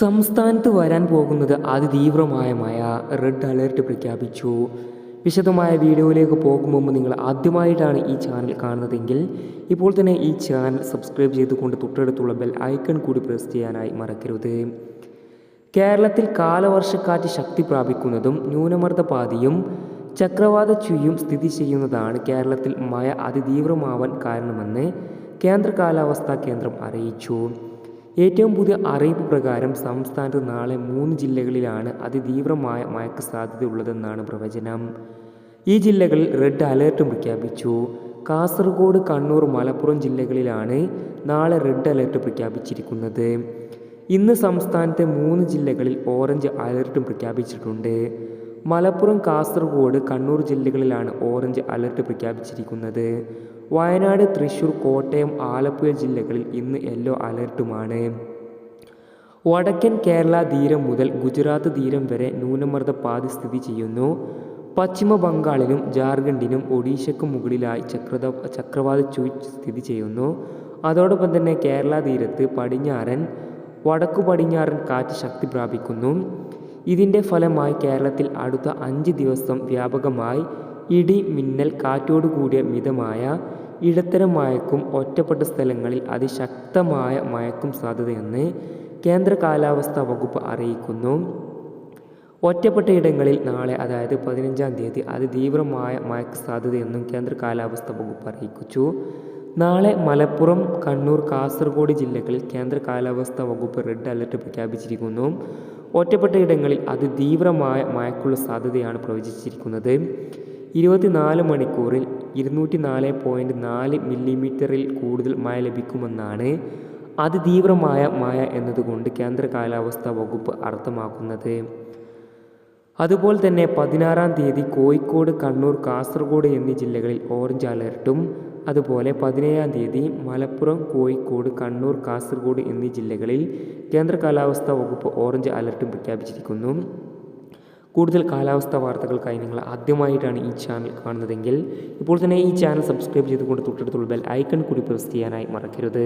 സംസ്ഥാനത്ത് വരാൻ പോകുന്നത് അതിതീവ്രമായ മഴ റെഡ് അലേർട്ട് പ്രഖ്യാപിച്ചു. വിശദമായ വീഡിയോയിലേക്ക് പോകും മുമ്പ് നിങ്ങൾ ആദ്യമായിട്ടാണ് ഈ ചാനൽ കാണുന്നതെങ്കിൽ ഇപ്പോൾ തന്നെ ഈ ചാനൽ സബ്സ്ക്രൈബ് ചെയ്തുകൊണ്ട് തൊട്ടടുത്തുള്ള ബെൽ ഐക്കൺ കൂടി പ്രസ് ചെയ്യാനായി മറക്കരുത്. കേരളത്തിൽ കാലവർഷക്കാറ്റ് ശക്തി പ്രാപിക്കുന്നതും ന്യൂനമർദ്ദപാതിയും ചക്രവാത ചുയും സ്ഥിതി ചെയ്യുന്നതാണ് കേരളത്തിൽ മഴ അതിതീവ്രമാവാൻ കാരണമെന്ന് കേന്ദ്ര കാലാവസ്ഥാ കേന്ദ്രം അറിയിച്ചു. ഏറ്റവും പുതിയ അറിയിപ്പ് പ്രകാരം സംസ്ഥാനത്ത് നാളെ മൂന്ന് ജില്ലകളിലാണ് അതിതീവ്രമായ മഴയ്ക്ക് സാധ്യതയുള്ളതെന്നാണ് പ്രവചനം. ഈ ജില്ലകളിൽ റെഡ് അലേർട്ടും പ്രഖ്യാപിച്ചു. കാസർഗോഡ് കണ്ണൂർ മലപ്പുറം ജില്ലകളിലാണ് നാളെ റെഡ് അലേർട്ട് പ്രഖ്യാപിച്ചിരിക്കുന്നത്. ഇന്ന് സംസ്ഥാനത്തെ മൂന്ന് ജില്ലകളിൽ ഓറഞ്ച് അലേർട്ടും പ്രഖ്യാപിച്ചിട്ടുണ്ട്. മലപ്പുറം കാസർഗോഡ് കണ്ണൂർ ജില്ലകളിലാണ് ഓറഞ്ച് അലർട്ട് പ്രഖ്യാപിച്ചിരിക്കുന്നത്. വയനാട് തൃശൂർ കോട്ടയം ആലപ്പുഴ ജില്ലകളിൽ ഇന്ന് യെല്ലോ അലർട്ടുമാണ്. വടക്കൻ കേരള തീരം മുതൽ ഗുജറാത്ത് തീരം വരെ ന്യൂനമർദ്ദ പാതി സ്ഥിതി ചെയ്യുന്നു. പശ്ചിമ ബംഗാളിലും ജാർഖണ്ഡിനും ഒഡീഷയ്ക്കും മുകളിലായി ചക്രത ചക്രവാത ചു സ്ഥിതി ചെയ്യുന്നു. അതോടൊപ്പം തന്നെ കേരള തീരത്ത് പടിഞ്ഞാറൻ വടക്കു പടിഞ്ഞാറൻ കാറ്റ് ശക്തി പ്രാപിക്കുന്നു. ഇതിന്റെ ഫലമായി കേരളത്തിൽ അടുത്ത അഞ്ച് ദിവസം വ്യാപകമായി ഇടി മിന്നൽ കാറ്റോടുകൂടിയ മിതമായ ഇടത്തരം മഴക്കും ഒറ്റപ്പെട്ട സ്ഥലങ്ങളിൽ അതിശക്തമായ മഴക്കും സാധ്യതയെന്ന് കേന്ദ്ര കാലാവസ്ഥാ വകുപ്പ് അറിയിക്കുന്നു. ഒറ്റപ്പെട്ട ഇടങ്ങളിൽ നാളെ അതായത് പതിനഞ്ചാം തീയതി അതിതീവ്രമായ മഴയ്ക്ക് സാധ്യതയെന്നും കേന്ദ്ര കാലാവസ്ഥാ വകുപ്പ് അറിയിച്ചു. നാളെ മലപ്പുറം കണ്ണൂർ കാസർഗോഡ് ജില്ലകളിൽ കേന്ദ്ര കാലാവസ്ഥാ വകുപ്പ് റെഡ് അലർട്ട് പ്രഖ്യാപിച്ചിരിക്കുന്നു. ഒറ്റപ്പെട്ട ഇടങ്ങളിൽ അതിതീവ്രമായ മഴയ്ക്കുള്ള സാധ്യതയാണ് പ്രവചിച്ചിരിക്കുന്നത്. ഇരുപത്തിനാല് മണിക്കൂറിൽ ഇരുന്നൂറ്റി നാല് പോയിന്റ് നാല് മില്ലിമീറ്ററിൽ കൂടുതൽ മഴ ലഭിക്കുമെന്നാണ് അതിതീവ്രമായ മഴ എന്നതുകൊണ്ട് കേന്ദ്ര കാലാവസ്ഥാ വകുപ്പ് അർത്ഥമാക്കുന്നത്. അതുപോലെ തന്നെ പതിനാറാം തീയതി കോഴിക്കോട് കണ്ണൂർ കാസർഗോഡ് എന്നീ ജില്ലകളിൽ ഓറഞ്ച് അലർട്ടും അതുപോലെ പതിനേഴാം തീയതി മലപ്പുറം കോഴിക്കോട് കണ്ണൂർ കാസർഗോഡ് എന്നീ ജില്ലകളിൽ കേന്ദ്ര കാലാവസ്ഥാ വകുപ്പ് ഓറഞ്ച് അലർട്ടും പ്രഖ്യാപിച്ചിരിക്കുന്നു. കൂടുതൽ കാലാവസ്ഥാ വാർത്തകൾക്കായി നിങ്ങൾ ആദ്യമായിട്ടാണ് ഈ ചാനൽ കാണുന്നതെങ്കിൽ ഇപ്പോൾ തന്നെ ഈ ചാനൽ സബ്സ്ക്രൈബ് ചെയ്തുകൊണ്ട് തൊട്ടടുത്തുള്ള ബെൽ ഐക്കൺ കൂടി പ്രസ് ചെയ്യാനായി മറക്കരുത്.